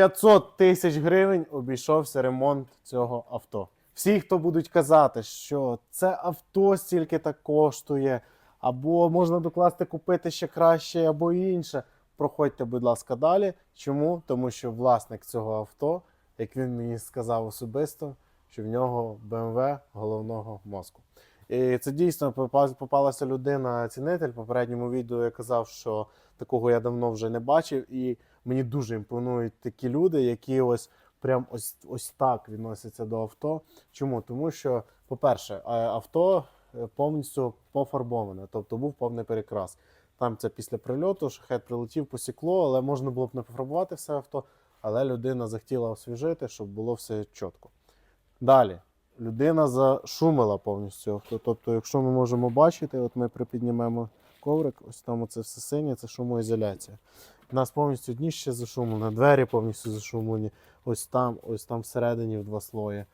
500 тисяч гривень обійшовся ремонт цього авто. Всі, хто будуть казати, що це авто стільки так коштує, або можна докласти купити ще краще, або інше. Проходьте, будь ласка, далі. Чому? Тому що власник цього авто, як він мені сказав особисто, що в нього BMW головного мозку. І це дійсно попалася людина цінитель. В попередньому відео я казав, що такого я давно вже не бачив, і мені дуже імпонують такі люди, які ось прям ось ось так відносяться до авто. Чому? Тому що, по-перше, авто е, повністю пофарбоване, тобто був повний перекрас. Там це після прильоту, шахет прилетів, посікло, але можна було б не пофарбувати все авто, але людина захотіла освіжити, щоб було все чітко. Далі. Людина зашумила повністю. Тобто, якщо ми можемо бачити, от ми припіднімемо коврик, ось там оце все синє, це шумоізоляція. У нас повністю дніще зашумлено, двері повністю зашумлені. Ось там, ось там всередині в два слої.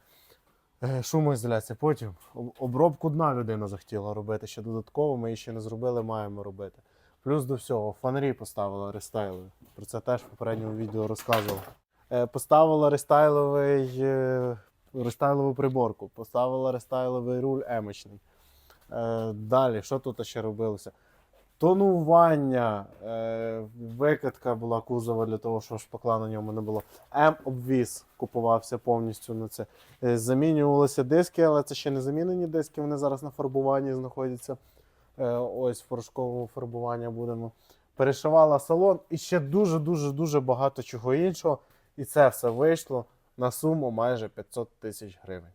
Е, Шумоізоляція. Потім обробку дна людина захотіла робити ще додатково. Ми її ще не зробили, маємо робити. Плюс до всього, фонарі поставила рестайлові. Про це теж в попередньому відео розказував. Е, Поставила рестайловий, е, рестайлову приборку, поставила рестайловий руль емочний. Е, Далі, що тут ще робилося? Тонування, е, викатка була кузова для того, щоб шпакла на ньому не було. М-обвіз купувався повністю на це. Е, Замінювалися диски, але це ще не замінені диски, вони зараз на фарбуванні знаходяться. Е, Ось в порошковому фарбуванні будемо. Перешивала салон і ще дуже-дуже дуже багато чого іншого. І це все вийшло на суму майже 500 тисяч гривень.